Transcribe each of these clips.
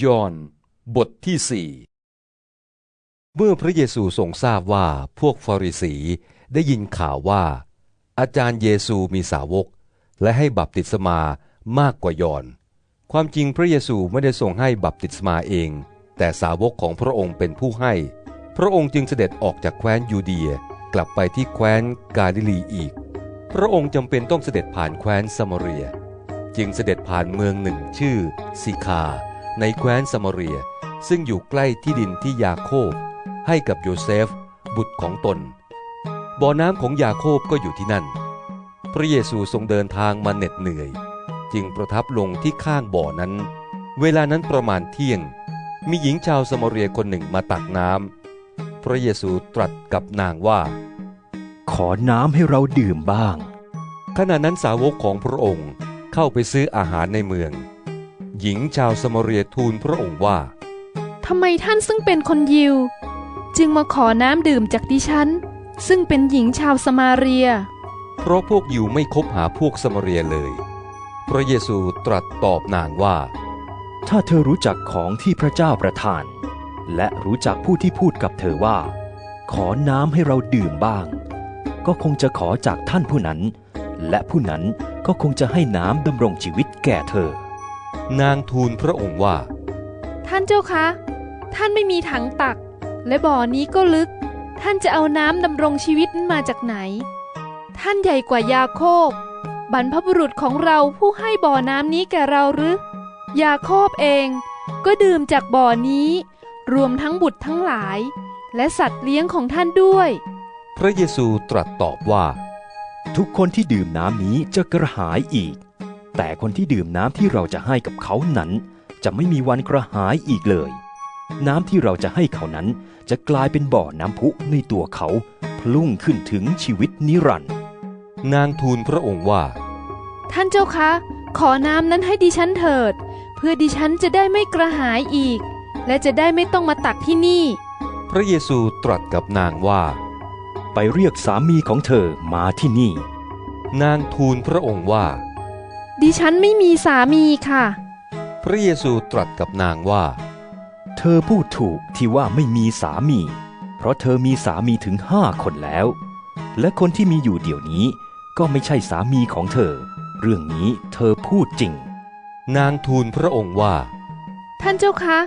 ยอห์นบทที่สี่เมื่อพระเยซูทรงทราบว่าพวกฟาริสีได้ยินข่าวว่า อาจารย์เยซูมีสาวก และให้บัพติศมามากกว่ายอห์นความจริงพระเยซูไม่ได้ทรงให้บัพติศมาเอง แต่สาวกของพระองค์เป็นผู้ให้ พระองค์จึงเสด็จออกจากแคว้นยูเดียกลับไปที่แคว้นกาลิลีอีก พระองค์จำเป็นต้องเสด็จผ่านแคว้นสมาเรีย จึงเสด็จผ่านเมืองหนึ่งชื่อซิคา ในแคว้นสมาเรีย ซึ่งอยู่ใกล้ที่ดินที่ยาโคบ ให้กับโยเซฟ บุตรของตน บ่อน้ำของยาโคบก็อยู่ที่นั่น พระเยซูทรงเดินทางมาเหน็ดเหนื่อย จึงประทับลงที่ข้างบ่อนั้น เวลานั้นประมาณเที่ยง มีหญิงชาวสมาเรียคนหนึ่งมาตักน้ำพระเยซูตรัสกับนางว่า ขอน้ำให้เราดื่มบ้าง ขณะนั้นสาวกของพระองค์เข้าไปซื้ออาหารในเมือง หญิงชาวสมาเรียทูลพระองค์ว่าทำไมท่านซึ่งเป็นคนยิว จึงมาขอน้ำดื่มจากดิฉัน ซึ่งเป็นหญิงชาวสมาเรีย เพราะพวกยิวไม่คบหาพวกสมาเรียเลย พระเยซูตรัสตอบนางว่า ถ้าเธอรู้จักของที่พระเจ้าประทาน และรู้จักผู้ที่พูดกับเธอว่า ขอน้ำให้เราดื่มบ้าง ก็คงจะขอจากท่านผู้นั้น และผู้นั้นก็คงจะให้น้ำดำรงชีวิตแก่เธอ นางทูลพระองค์ว่า ท่านเจ้าคะ ท่านไม่มีถังตัก และบ่อนี้ก็ลึก ท่านจะเอาน้ำดำรงชีวิตนั้นมาจากไหน ท่านใหญ่กว่ายาโคบบรรพบุรุษของเราผู้ให้บ่อน้ำนี้แก่เราหรือยาโคบเองก็ดื่มจากบ่อนี้ รวมทั้งบุตรทั้งหลาย และสัตว์เลี้ยงของท่านด้วย พระเยซูตรัสตอบว่า ทุกคนที่ดื่มน้ำนี้จะกระหายอีก แต่คนที่ดื่มน้ำที่เราจะให้กับเขานั้น จะไม่มีวันกระหายอีกเลย น้ำที่เราจะให้เขานั้น จะกลายเป็นบ่อน้ำพุในตัวเขา พลุ่งขึ้นถึงชีวิตนิรันดร์นางทูลพระองค์ว่า ท่านเจ้าคะ ขอน้ำนั้นให้ดิฉันเถิด เพื่อดิฉันจะได้ไม่กระหายอีก และจะได้ไม่ต้องมาตักที่นี่ พระเยซูตรัสกับนางว่า ไปเรียกสามีของเธอมาที่นี่ นางทูลพระองค์ว่า ดิฉันไม่มีสามีค่ะ พระเยซูตรัสกับนางว่า เธอพูดถูกที่ว่าไม่มีสามี เพราะเธอมีสามีถึงห้าคนแล้ว และคนที่มีอยู่เดี๋ยวนี้ ก็ไม่ใช่สามีของเธอ เรื่องนี้เธอพูดจริง นางทูลพระองค์ว่า ท่านเจ้าคะ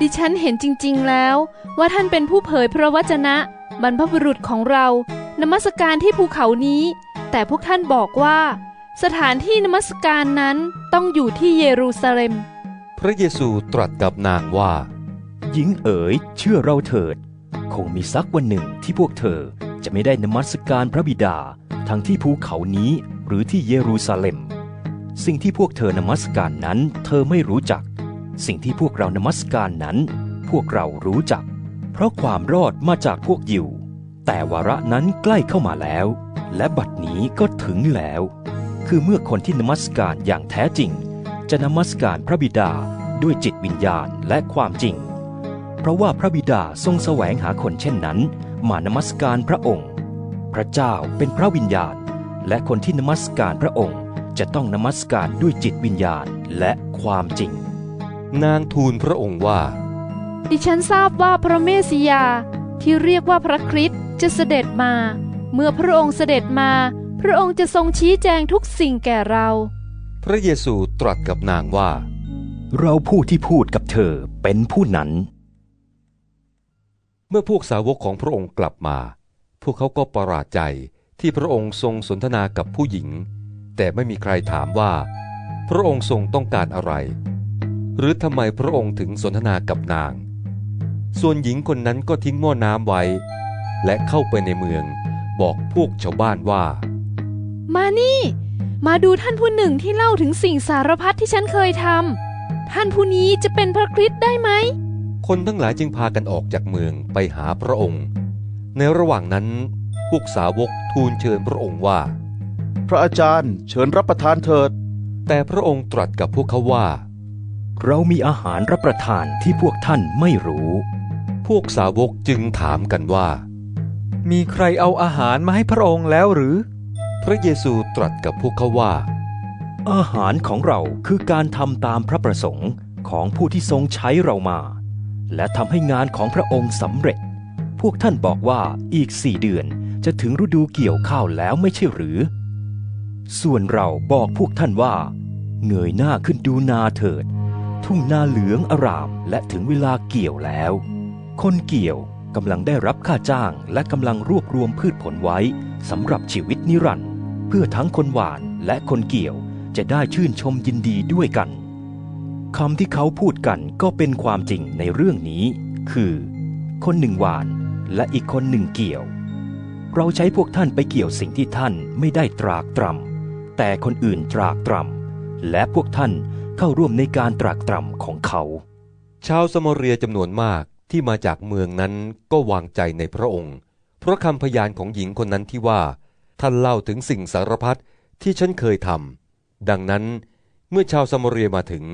ดิฉันเห็นจริง ๆแล้ว ว่าท่านเป็นผู้เผยพระวจนะบรรพบุรุษของเรานมัสการที่ภูเขานี้ แต่พวกท่านบอกว่า สถานที่นมัสการนั้นต้องอยู่ที่เยรูซาเล็ม พระเยซูตรัสกับนางว่า หญิงเอ๋ยเชื่อเราเถิด คงมีสักวันหนึ่งที่พวกเธอจะไม่ได้นมัสการพระบิดา ทั้งที่ภูเขานี้หรือที่เยรูซาเล็ม สิ่งที่พวกเธอนมัสการนั้นเธอไม่รู้จัก สิ่งที่พวกเรานมัสการนั้น พวกเรารู้จัก เพราะความรอดมาจากพวกยิวแต่วาระนั้นใกล้เข้ามาแล้ว และบัดนี้ก็ถึงแล้ว คือเมื่อคนที่นมัสการอย่างแท้จริง จะนมัสการพระบิดาด้วยจิตวิญญาณและความจริง เพราะว่าพระบิดาทรงแสวงหาคนเช่นนั้น มานมัสการพระองค์ พระเจ้าเป็นพระวิญญาณ และคนที่นมัสการพระองค์จะต้องนมัสการด้วยจิตวิญญาณและความจริง นางทูลพระองค์ว่า ดิฉันทราบว่าพระเมสสิยาที่เรียกว่าพระคริสต์จะเสด็จมา เมื่อพระองค์เสด็จมา พระองค์จะทรงชี้แจงทุกสิ่งแก่เรา พระเยซูตรัสกับนางว่า เราผู้ที่พูดกับเธอเป็นผู้นั้น เมื่อพวกสาวกของพระองค์กลับมา พวกเขาก็ประหลาดใจที่พระองค์ทรงสนทนากับผู้หญิง แต่ไม่มีใครถามว่า พระองค์ทรงต้องการอะไร หรือทำไมพระองค์ถึงสนทนากับนาง ส่วนหญิงคนนั้นก็ทิ้งหม้อน้ำไว้ และเข้าไปในเมืองบอกพวกชาวบ้านว่า มานี่ มาดูท่านผู้หนึ่งที่เล่าถึงสิ่งสารพัดที่ฉันเคยทำท่านผู้นี้จะเป็นพระคริสต์ได้ไหม คนทั้งหลายจึงพากันออกจากเมืองไปหาพระองค์ ในระหว่างนั้น พวกสาวกทูลเชิญพระองค์ว่า พระอาจารย์เชิญรับประทานเถิด แต่พระองค์ตรัสกับพวกเขาว่า เรามีอาหารรับประทานที่พวกท่านไม่รู้ พวกสาวกจึงถามกันว่า มีใครเอาอาหารมาให้พระองค์แล้วหรือ พระเยซูตรัสกับพวกเขาว่า อาหารของเราคือการทำตามพระประสงค์ของผู้ที่ทรงใช้เรามา และทำให้งานของพระองค์สำเร็จ พวกท่านบอกว่าอีกสี่เดือนจะถึงฤดูเกี่ยวข้าวแล้วไม่ใช่หรือ ส่วนเราบอกพวกท่านว่า เงยหน้าขึ้นดูนาเถิด ทุ่งนาเหลืองอารามและถึงเวลาเกี่ยวแล้ว คนเกี่ยวกำลังได้รับค่าจ้างและกำลังรวบรวมพืชผลไว้สำหรับชีวิตนิรันดร์ เพื่อทั้งคนหวานและคนเกี่ยวจะได้ชื่นชมยินดีด้วยกันคำที่เขาพูดกันก็เป็นความจริงในเรื่องนี้ คือ คนหนึ่งหวานและอีกคนหนึ่งเกี่ยว เราใช้พวกท่านไปเกี่ยวสิ่งที่ท่านไม่ได้ตรากตรำแต่คนอื่นตรากตรำและพวกท่านเข้าร่วมในการตรากตรำของเขา ชาวสมเรียจำนวนมากที่มาจากเมืองนั้นก็วางใจในพระองค์ เพราะคำพยานของหญิงคนนั้นที่ว่า ท่านเล่าถึงสิ่งสารพัดที่ฉันเคยทำดังนั้นเมื่อชาวสมเรียมาถึง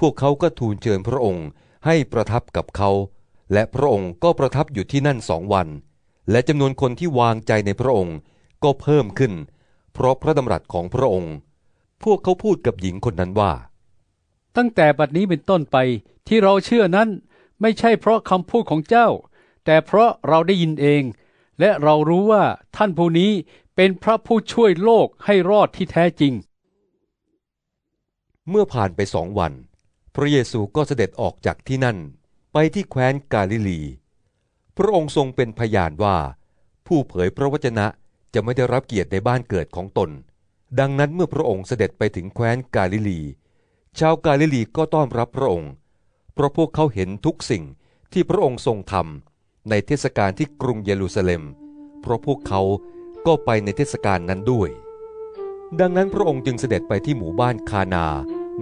พวกเขาก็ทูลเชิญพระองค์ให้ประทับกับเขา และพระองค์ก็ประทับอยู่ที่นั่นสองวัน และจำนวนคนที่วางใจในพระองค์ก็เพิ่มขึ้น เพราะพระดำรัสของพระองค์ พวกเขาพูดกับหญิงคนนั้นว่า ตั้งแต่บัดนี้เป็นต้นไปที่เราเชื่อนั้นไม่ใช่เพราะคำพูดของเจ้า แต่เพราะเราได้ยินเอง และเรารู้ว่าท่านผู้นี้ เป็นพระผู้ช่วยโลกให้รอดที่แท้จริง เมื่อผ่านไปสองวัน พระเยซูก็เสด็จออกจากที่นั่นไปที่แคว้นกาลิลี พระองค์ทรงเป็นพยานว่า ผู้เผยพระวจนะจะไม่ได้รับเกียรติในบ้านเกิดของตน ดังนั้นเมื่อพระองค์เสด็จไปถึงแคว้นกาลิลี ชาวกาลิลีก็ต้อนรับพระองค์ เพราะพวกเขาเห็นทุกสิ่งที่พระองค์ทรงทำในเทศกาลที่กรุงเยรูซาเล็ม เพราะพวกเขา ก็ไปในเทศกาลนั้นด้วย ดังนั้นพระองค์จึงเสด็จไปที่หมู่บ้านคานา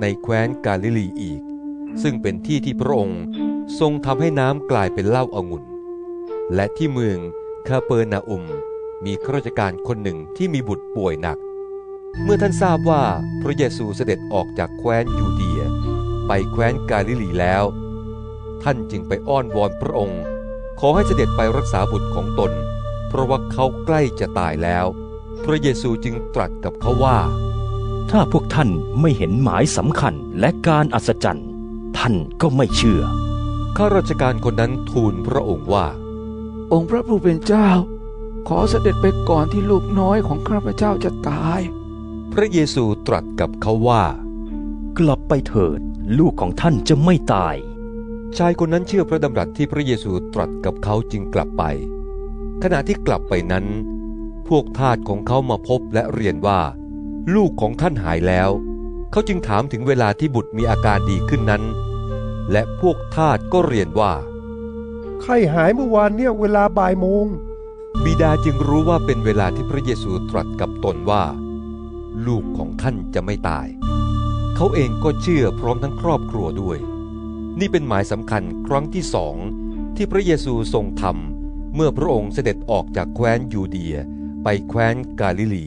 ในแคว้นกาลิลีอีก ซึ่งเป็นที่ที่พระองค์ทรงทำให้น้ำกลายเป็นเหล้าอางุ่น และที่เมืองคาเปอร์นาอุมมีข้าราชการคนหนึ่งที่มีบุตรป่วยหนัก เมื่อท่านทราบว่าพระเยซูเสด็จออกจากแคว้นยูเดีย ไปแคว้นกาลิลีแล้ว ท่านจึงไปอ้อนวอนพระองค์ ขอให้เสด็จไปรักษาบุตรของตน ราะว่าเขาใกล้จะตายแล้ว พระเยซูจึงตรัสกับเขาว่า ถ้าพวกท่านไม่เห็นหมายสำคัญและการอัศจรรย์ ท่านก็ไม่เชื่อ ข้าราชการคนนั้นทูลพระองค์ว่า องค์พระผู้เป็นเจ้า ขอเสด็จไปก่อนที่ลูกน้อยของข้าพเจ้าจะตาย พระเยซูตรัสกับเขาว่า กลับไปเถิด ลูกของท่านจะไม่ตาย ชายคนนั้นเชื่อพระดำรัสที่พระเยซูตรัสกับเขาจึงกลับไป ขณะที่กลับไปนั้น พวกทาสของเขามาพบและเรียนว่า ลูกของท่านหายแล้ว เขาจึงถามถึงเวลาที่บุตรมีอาการดีขึ้นนั้น และพวกทาสก็เรียนว่า ไข้หายเมื่อวานเนี่ยเวลาบ่ายโมง บิดาจึงรู้ว่าเป็นเวลาที่พระเยซูตรัสกับตนว่า ลูกของท่านจะไม่ตาย เขาเองก็เชื่อพร้อมทั้งครอบครัวด้วย นี่เป็นหมายสำคัญครั้งที่สองที่พระเยซูทรงทำ เมื่อพระองค์เสด็จออกจากแคว้นยูเดีย ไปแคว้นกาลิลี